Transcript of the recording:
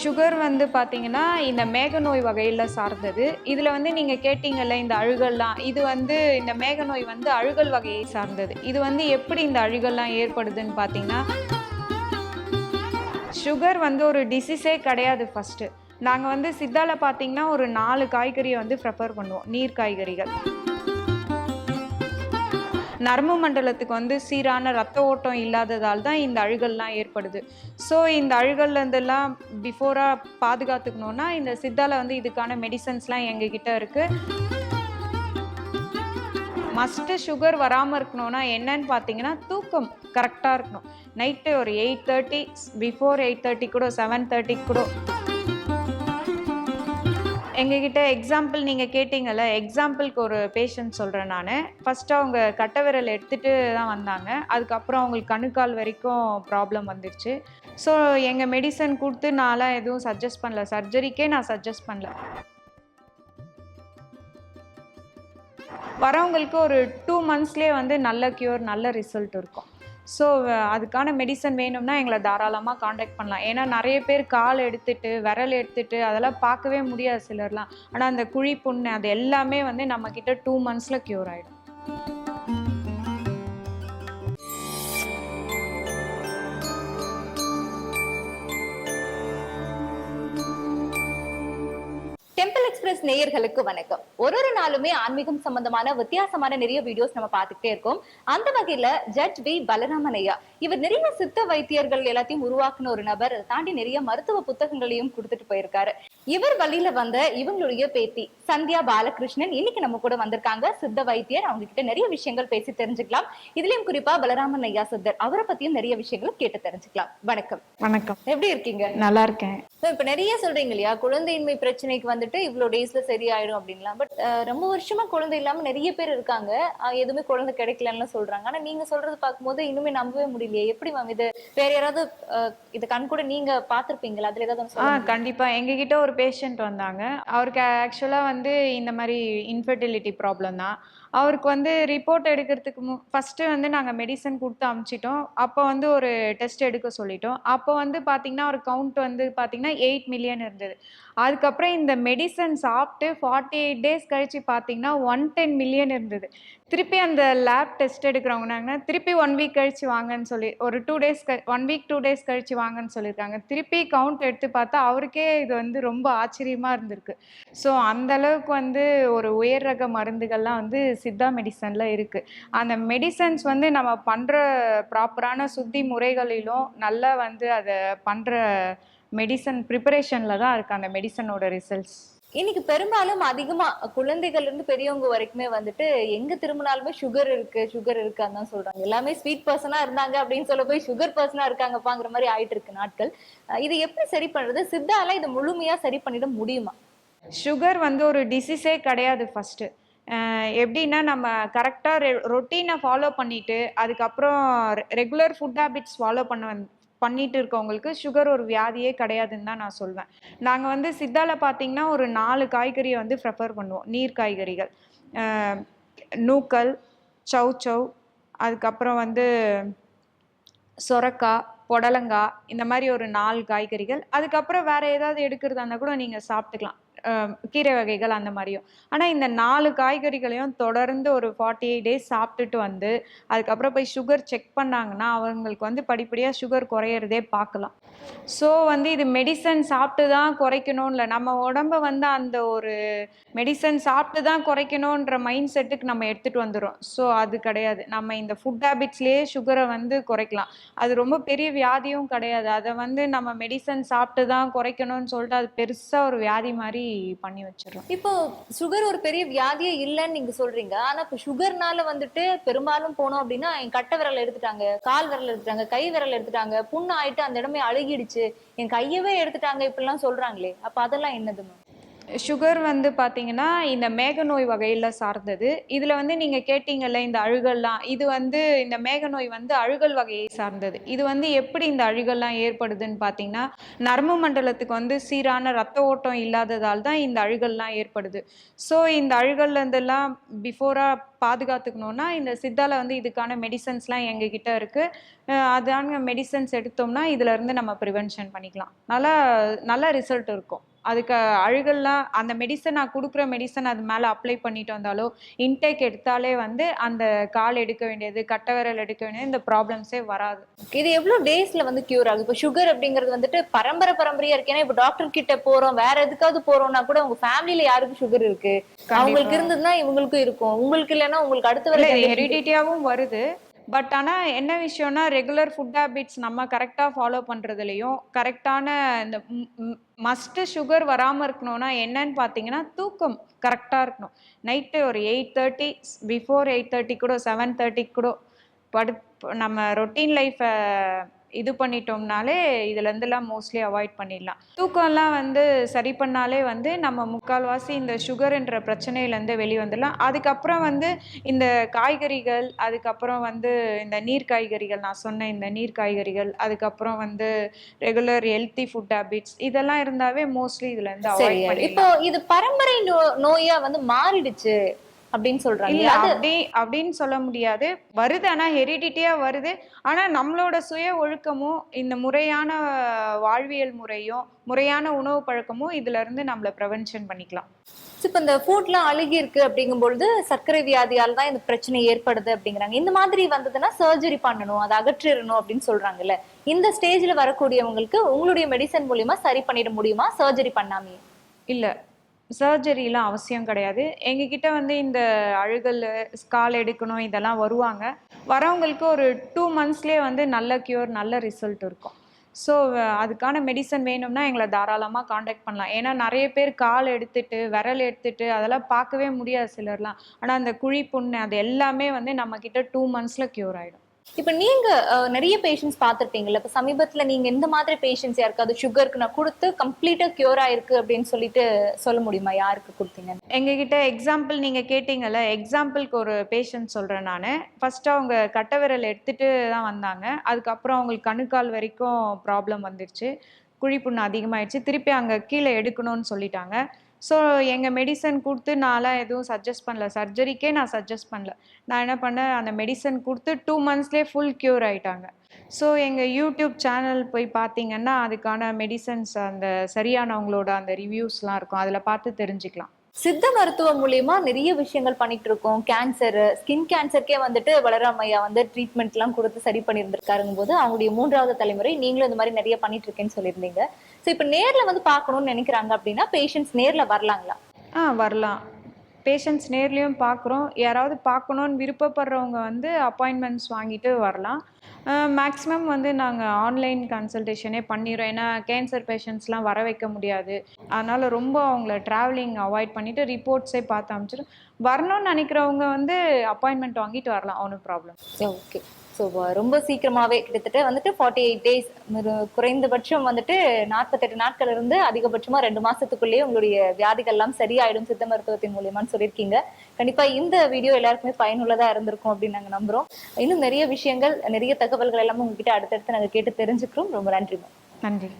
Sugar வந்து பார்த்தீங்கன்னா இந்த மேக நோய் வகையில் சார்ந்தது. இதில் வந்து நீங்கள் கேட்டிங்கல்ல இந்த அழுகல்லாம் இது வந்து இந்த மேக நோய் வந்து அழுகல் வகையை சார்ந்தது. இது வந்து எப்படி இந்த அழுகல்லாம் ஏற்படுதுன்னு பார்த்தீங்கன்னா சுகர் வந்து ஒரு டிசீஸே கிடையாது ஃபஸ்ட்டு நாங்கள் வந்து சித்தாவில் பார்த்தீங்கன்னா ஒரு நாலு காய்கறியை வந்து ப்ரிஃபர் பண்ணுவோம் நீர் காய்கறிகள். நரம்பு மண்டலத்துக்கு வந்து சீரான ரத்த ஓட்டம் இல்லாததால் தான் இந்த அழுகல்லாம் ஏற்படுது. ஸோ இந்த அழுகல்லேருந்தெல்லாம் பிஃபோராக பாதுகாத்துக்கணுன்னா இந்த சித்தால வந்து இதுக்கான மெடிசன்ஸ்லாம் எங்ககிட்ட இருக்குது மஸ்ட்டு சுகர் வராமல் இருக்கணும்னா என்னன்னு பார்த்தீங்கன்னா தூக்கம் கரெக்டாக இருக்கணும். நைட்டு ஒரு eight thirty before eight thirty கூட செவன் தேர்ட்டி கூட எங்ககிட்ட எக்ஸாம்பிள் நீங்கள் கேட்டிங்கல்ல எக்ஸாம்பிளுக்கு ஒரு பேஷண்ட் சொல்கிறேன் நான். ஃபஸ்ட்டு அவங்க கட்டை விரல் எடுத்துகிட்டு தான் வந்தாங்க. அதுக்கப்புறம் அவங்களுக்கு கணுக்கால் வரைக்கும் ப்ராப்ளம் வந்துடுச்சு ஸோ எங்கள் மெடிசன் கொடுத்து நான்லாம் எதுவும் சஜஸ்ட் பண்ணல. சர்ஜரிக்கே நான் சஜஸ்ட் பண்ணல. வரவங்களுக்கு ஒரு டூ மந்த்ஸ்லேயே வந்து நல்ல க்யூர் நல்ல ரிசல்ட் இருக்கும். ஸோ அதுக்கான மெடிசன் வேணும்னா எங்களை தாராளமாக காண்டாக்ட் பண்ணலாம். ஏன்னா நிறைய பேர் கால் எடுத்துட்டு விரல் எடுத்துட்டு அதெல்லாம் பார்க்கவே முடியாது சிலர்லாம். ஆனால் அந்த குழி புண்ணு அது எல்லாமே வந்து நம்மக்கிட்ட டூ மந்த்ஸில் க்யூர் ஆகிடும் டெம்பிள் எக்ஸ்பிரஸ் நேயர்களுக்கு வணக்கம். ஒரு ஒரு நாளுமே ஆன்மீகம் சம்பந்தமான வித்தியாசமான நிறைய வீடியோஸ் நம்ம பார்த்துக்கிட்டே இருக்கோம். அந்த வகையில ஜட் வி பலராமன் ஐயா இவர் நிறைய சித்த வைத்தியர்கள் எல்லாத்தையும் உருவாக்குன ஒரு நபர் அதை தாண்டி நிறைய மருத்துவ புத்தகங்களையும் கொடுத்துட்டு போயிருக்காரு. இவர் வழியில வந்த இவங்களுடைய பேத்தி சந்தியா பாலகிருஷ்ணன் இன்னைக்கு நம்ம கூட வந்திருக்காங்க. சித்த வைத்தியர் அவங்க கிட்ட நிறைய விஷயங்கள் பேசி தெரிஞ்சுக்கலாம். இதுலயும் குறிப்பா பலராமன் ஐயா சித்தர் அவரை பத்தியும் நிறைய விஷயங்கள் கேட்டு தெரிஞ்சுக்கலாம். வணக்கம். வணக்கம். எப்படி இருக்கீங்க? நல்லா இருக்கேன். இப்ப நிறைய சொல்றீங்க இல்லையா? குழந்தையின்மை பிரச்சனைக்கு வந்துட்டு இவ்வளவு டேஸ்ல சரியாயிடும் அப்படின்லாம். பட் ரொம்ப வருஷமா குழந்தை இல்லாம நிறைய பேர் இருக்காங்க. எதுவுமே குழந்தை கிடைக்கலன்னு சொல்றாங்க. ஆனா நீங்க சொல்றது பார்க்கும்போது இன்னுமே நம்பவே முடியலையே. எப்படி மேம் இது? வேற யாராவது இது கண் கூட நீங்க பாத்திருப்பீங்களா அதுல ஏதாவது ஒண்ணு ஆ சொல்ல முடியுமா? ஒரு பேஷண்ட் வந்தாங்க. அவருக்கு ஆக்சுவலாக வந்து இந்த மாதிரி இன்ஃபர்டிலிட்டி ப்ராப்ளம் தான். அவருக்கு வந்து ரிப்போர்ட் எடுக்கிறதுக்கு மு ஃபஸ்ட்டு வந்து நாங்கள் மெடிசன் கொடுத்து அமுச்சிட்டோம். அப்போ வந்து ஒரு டெஸ்ட் எடுக்க சொல்லிட்டோம். அப்போ வந்து பார்த்திங்கன்னா ஒரு கவுண்ட் வந்து பார்த்திங்கன்னா எயிட் மில்லியன் இருந்தது. அதுக்கப்புறம் இந்த மெடிசன் சாப்பிட்டு ஃபார்ட்டி எயிட் டேஸ் கழித்து பார்த்தீங்கன்னா ஒன் டென் மில்லியன் இருந்தது. திருப்பி அந்த லேப் டெஸ்ட் எடுக்கிறவங்கனாங்கன்னா திருப்பி ஒன் வீக் கழித்து வாங்கன்னு சொல்லி ஒரு டூ டேஸ் க ஒன் வீக் டூ டேஸ் கழித்து வாங்கன்னு சொல்லியிருக்காங்க. திருப்பி கவுண்ட் எடுத்து பார்த்தா அவருக்கே இது வந்து ரொம்ப ஆச்சரியமாக இருந்திருக்கு. ஸோ அந்த அளவுக்கு வந்து ஒரு உயர் ரக மருந்துகள்லாம் வந்து சித்தா மெடிசனில் இருக்குது அந்த மெடிசன்ஸ் வந்து நம்ம பண்ணுற ப்ராப்பரான சுத்தி முறைகளிலும் நல்லா வந்து அதை பண்ணுற மெடிசன் ப்ரிப்பரேஷனில் தான் இருக்குது அந்த மெடிசனோட ரிசல்ட்ஸ் இன்னைக்கு பெரும்பாலும் அதிகமா குழந்தைகள்ல இருந்து பெரியவங்க வரைக்குமே வந்துட்டு எங்க திரும்பினாலுமே சுகர் இருக்கு சுகர் இருக்கான்னு தான் சொல்றாங்க. எல்லாமே ஸ்வீட் பர்சனா இருந்தாங்க அப்படின்னு சொல்ல போய் சுகர் பர்சனா இருக்காங்கப்பாங்கிற மாதிரி ஆயிட்டு இருக்கு நாட்கள். இது எப்படி சரி பண்றது? சித்தால இதை முழுமையா சரி பண்ணிட முடியுமா? சுகர் வந்து ஒரு டிசீஸே கிடையாது ஃபஸ்ட்டு எப்படின்னா நம்ம கரெக்டாக ரெ ரொட்டீனை ஃபாலோ பண்ணிட்டு அதுக்கப்புறம் ரெகுலர் ஃபுட் ஹேபிட்ஸ் ஃபாலோ பண்ண வந் பண்ணிட்டு இருக்கவங்களுக்கு சுகர் ஒரு வியாதியே கிடையாதுன்னு தான் நான் சொல்வேன். நாங்கள் வந்து சித்தால பார்த்தீங்கன்னா ஒரு நாலு காய்கறியை வந்து ப்ரிஃபர் பண்ணுவோம். நீர் காய்கறிகள். நூக்கல் சௌ சௌ அதுக்கப்புறம் வந்து சொரக்காய் புடலங்காய் இந்த மாதிரி ஒரு நாலு காய்கறிகள். அதுக்கப்புறம் வேறு ஏதாவது எடுக்கிறதா இருந்தால் கூட நீங்கள் சாப்பிட்டுக்கலாம். கீரை வகைகள் அந்த மாதிரியும். ஆனால் இந்த நாலு காய்கறிகளையும் தொடர்ந்து ஒரு ஃபார்ட்டி எயிட் டேஸ் சாப்பிட்டுட்டு வந்து அதுக்கப்புறம் போய் சுகர் செக் பண்ணாங்கன்னா அவங்களுக்கு வந்து படிப்படியாக சுகர் குறையிறதே பார்க்கலாம். ஸோ வந்து இது மெடிசன் சாப்பிட்டு தான் குறைக்கணும் இல்லை நம்ம உடம்ப வந்து அந்த ஒரு மெடிசன் சாப்பிட்டு தான் குறைக்கணுன்ற மைண்ட் செட்டுக்கு நம்ம எடுத்துகிட்டு வந்துடும் ஸோ அது கிடையாது. நம்ம இந்த ஃபுட் ஹேபிட்ஸ்லேயே சுகரை வந்து குறைக்கலாம். அது ரொம்ப பெரிய வியாதியும் கிடையாது. அதை வந்து நம்ம மெடிசன் சாப்பிட்டு தான் குறைக்கணும்னு சொல்லிட்டு அது பெருசாக ஒரு வியாதி மாதிரி பண்ணி வச்சிடறோம் இப்போ சுகர் ஒரு பெரிய வியாதியே இல்லைன்னு நீங்க சொல்றீங்க. ஆனா இப்ப சுகர்னால வந்துட்டு பெரும்பாலும் போனோம் அப்படின்னா என் கட்டை விரல் எடுத்துட்டாங்க கால் விரல் எடுத்துட்டாங்க கை விரல் எடுத்துட்டாங்க புண்ணு ஆயிட்டு அந்த இடமே அழுகிடுச்சு. என் கையவே எடுத்துட்டாங்க இப்படிலாம் சொல்றாங்களே. அப்ப அதெல்லாம் என்னது மேம் சுகர் வந்து பார்த்தீங்கன்னா இந்த மேக நோய் வகையில் சார்ந்தது. இதில் வந்து நீங்கள் கேட்டீங்கல்ல இந்த அழுகல்லாம் இது வந்து இந்த மேக நோய் வந்து அழுகல் வகையை சார்ந்தது. இது வந்து எப்படி இந்த அழுகல்லாம் ஏற்படுதுன்னு பார்த்தீங்கன்னா நரம்பு மண்டலத்துக்கு வந்து சீரான ரத்த ஓட்டம் இல்லாததால் தான் இந்த அழுகல்லாம் ஏற்படுது. ஸோ இந்த அழுகல்ல இருந்தெல்லாம் பிஃபோராக பாதுகாத்துக்கணும்னா இந்த சித்தாவில் வந்து இதுக்கான மெடிசன்ஸ்லாம் எங்ககிட்ட இருக்குது அதான மெடிசன்ஸ் எடுத்தோம்னா இதுலேருந்து நம்ம ப்ரிவென்ஷன் பண்ணிக்கலாம். நல்லா நல்ல ரிசல்ட் இருக்கும். அதுக்கு அழுகல்லாம் அந்த மெடிசன் நான் கொடுக்குற மெடிசன் அது மேலே அப்ளை பண்ணிட்டு வந்தாலோ இன்டேக் எடுத்தாலே வந்து அந்த கால் எடுக்க வேண்டியது கட்டை விரல் எடுக்க வேண்டியது இந்த ப்ராப்ளம்ஸே வராது. இது எவ்வளவு டேஸ்ல வந்து கியூர் ஆகுது? இப்போ சுகர் அப்படிங்கிறது வந்துட்டு பரம்பரை பரம்பரையா இருக்கு. ஏன்னா இப்போ டாக்டர் கிட்ட போறோம் வேற எதுக்காவது போறோம்னா கூட உங்க ஃபேமிலில யாருக்கு சுகர் இருக்கு? அவங்களுக்கு இருந்ததுன்னா இவங்களுக்கும் இருக்கும். உங்களுக்கு இல்லைன்னா உங்களுக்கு அடுத்த வரை ஹெரிடிட்டியாகவும் வருது. பட் ஆனால் என்ன விஷயம்னா ரெகுலர் ஃபுட் ஹேபிட்ஸ் நம்ம கரெக்டாக ஃபாலோ பண்ணுறதுலையும் கரெக்டான இந்த மஸ்ட்டு சுகர் வராமல் இருக்கணும்னா என்னன்னு பார்த்தீங்கன்னா தூக்கம் கரெக்டாக இருக்கணும். நைட்டு ஒரு eight thirty before eight thirty கூட செவன் தேர்ட்டி கூட படு நம்ம ரொட்டீன் லைஃப்பை இது பண்ணிட்டோம்னாலே இதுலேருந்துலாம் மோஸ்ட்லி அவாய்ட் பண்ணிடலாம். தூக்கம்லாம் வந்து சரி பண்ணாலே வந்து நம்ம முக்கால்வாசி இந்த சுகர்ன்ற பிரச்சனையிலேருந்து வெளியே வந்துடலாம் அதுக்கப்புறம் வந்து இந்த காய்கறிகள் அதுக்கப்புறம் வந்து இந்த நீர் காய்கறிகள் நான் சொன்ன இந்த நீர் காய்கறிகள் அதுக்கப்புறம் வந்து ரெகுலர் ஹெல்த்தி ஃபுட் ஹேபிட்ஸ் இதெல்லாம் இருந்தாவே மோஸ்ட்லி இதுலேருந்து அவாய்ட் இப்போ இது பரம்பரை நோயா வந்து மாறிடுச்சு. அப்படின்னு சொல்றாங்க. அப்படி அப்படின்னு சொல்ல முடியாது. வருது ஆனா ஹெரிடிட்டியா வருது. ஆனா நம்மளோட சுய ஒழுக்கமும் இந்த முறையான வாழ்வியல் முறையும் முறையான உணவு பழக்கமும் இதுல இருந்து நம்மள ப்ரிவென்ஷன் பண்ணிக்கலாம். இப்ப இந்த ஃபுட்லாம் அழுகி இருக்கு அப்படிங்கும்பொழுது சர்க்கரை வியாதியால தான் இந்த பிரச்சனை ஏற்படுது அப்படிங்கிறாங்க. இந்த மாதிரி வந்ததுன்னா சர்ஜரி பண்ணணும் அதை அகற்றிடணும் அப்படின்னு சொல்றாங்கல்ல. இந்த ஸ்டேஜ்ல வரக்கூடியவங்களுக்கு உங்களுடைய மெடிசன் மூலியமா சரி பண்ணிட முடியுமா? சர்ஜரி பண்ணாமே இல்ல. சர்ஜரிலாம் அவசியம் கிடையாது. எங்ககிட்ட வந்து இந்த அழுகல் ஸ்கால் எடுக்கணும் இதெல்லாம் வருவாங்க. வரவங்களுக்கு ஒரு டூ மந்த்ஸ்லேயே வந்து நல்ல க்யூர் நல்ல ரிசல்ட் இருக்கும். ஸோ அதுக்கான மெடிசன் வேணும்னா எங்களை தாராளமாக காண்டாக்ட் பண்ணலாம். ஏன்னா நிறைய பேர் கால் எடுத்துட்டு விரல் எடுத்துட்டு அதெல்லாம் பார்க்கவே முடியாது சிலர்லாம். ஆனால் அந்த குழி புண்ணு அது எல்லாமே வந்து நம்மக்கிட்ட டூ மந்த்ஸில் க்யூர் ஆகிடும் இப்போ நீங்க நிறைய பேஷண்ட்ஸ் பார்த்திருப்பீங்கல்ல இப்போ சமீபத்தில் நீங்க இந்த மாதிரி பேஷண்ட்ஸ் யாருக்காவது சுகருக்கு நான் கொடுத்து கம்ப்ளீட்டா கியூர் ஆயிருக்கு அப்படின்னு சொல்லிட்டு சொல்ல முடியுமா? யாருக்கு கொடுத்தீங்க எங்ககிட்ட எக்ஸாம்பிள் நீங்கள் கேட்டிங்கல்ல எக்ஸாம்பிளுக்கு ஒரு பேஷண்ட் சொல்கிறேன் நான். ஃபர்ஸ்ட் அவங்க கட்ட விரல் எடுத்துட்டு தான் வந்தாங்க. அதுக்கப்புறம் அவங்களுக்கு கணுக்கால் வரைக்கும் ப்ராப்ளம் வந்துடுச்சு குழிப்புண்ணு அதிகமாயிடுச்சு. திருப்பி அங்கே கீழே எடுக்கணும்னு சொல்லிட்டாங்க. ஸோ எங்கள் மெடிசன் கொடுத்து நான்லாம் எதுவும் சஜஸ்ட் பண்ணல. சர்ஜரிக்கே நான் சஜஸ்ட் பண்ணல. நான் என்ன பண்ணேன்? அந்த மெடிசன் கொடுத்து டூ மந்த்ஸ்லேயே ஃபுல் க்யூர் ஆகிட்டாங்க ஸோ எங்கள் யூடியூப் சேனல் போய் பார்த்தீங்கன்னா அதுக்கான மெடிசன்ஸ் அந்த சரியானவங்களோட அந்த ரிவ்யூஸ்லாம் இருக்கும். அதில் பார்த்து தெரிஞ்சுக்கலாம். சித்த மருத்துவம் மூலியமா நிறைய விஷயங்கள் பண்ணிட்டு இருக்கோம். கேன்சர் ஸ்கின் கேன்சருக்கே வந்துட்டு வளராமையா வந்து ட்ரீட்மெண்ட் எல்லாம் கொடுத்து சரி பண்ணியிருந்திருக்காருங்க போது அவங்களுடைய மூன்றாவது தலைமுறை நீங்களும் இந்த மாதிரி நிறைய பண்ணிட்டு இருக்கேன்னு சொல்லியிருந்தீங்க. ஸோ இப்போ நேர்ல வந்து பார்க்கணும்னு நினைக்கிறாங்க அப்படின்னா பேஷண்ட்ஸ் நேர்ல வரலாங்களா? ஆ வரலாம். பேஷண்ட்ஸ் நேர்லேயும் பார்க்குறோம். யாராவது பார்க்கணுன்னு விருப்பப்படுறவங்க வந்து அப்பாயின்மெண்ட்ஸ் வாங்கிட்டு வரலாம். மேக்ஸிமம் வந்து நாங்கள் ஆன்லைன் கன்சல்டேஷனே பண்ணிடுறோம். ஏன்னா கேன்சர் பேஷண்ட்ஸ்லாம் வர வைக்க முடியாது. அதனால் ரொம்ப அவங்கள ட்ராவலிங் அவாய்ட் பண்ணிவிட்டு ரிப்போர்ட்ஸே பார்த்து அமைச்சிடும் வரணும்னு நினைக்கிறவங்க வந்து அப்பாயின்மெண்ட் வாங்கிட்டு வரலாம். ஒன்றும் ப்ராப்ளம் ஓகே ஸோ ரொம்ப சீக்கிரமாகவே கிட்டத்தட்ட வந்துட்டு ஃபார்ட்டி எயிட் டேஸ் குறைந்தபட்சம் வந்துட்டு நாற்பத்தெட்டு நாட்கள் இருந்து அதிகபட்சமாக ரெண்டு மாதத்துக்குள்ளேயே உங்களுடைய வியாதிகள் எல்லாம் சரியாயிடும் சித்த மருத்துவத்தின் மூலியமான்னு சொல்லியிருக்கீங்க. கண்டிப்பாக இந்த வீடியோ எல்லாருக்குமே பயனுள்ளதாக இருந்திருக்கும் அப்படின்னு நாங்கள் நம்புகிறோம் இன்னும் நிறைய விஷயங்கள் நிறைய தகவல்கள் எல்லாமே உங்ககிட்ட அடுத்தடுத்து நாங்கள் கேட்டு தெரிஞ்சுக்கிறோம். ரொம்ப நன்றி மேம் நன்றி.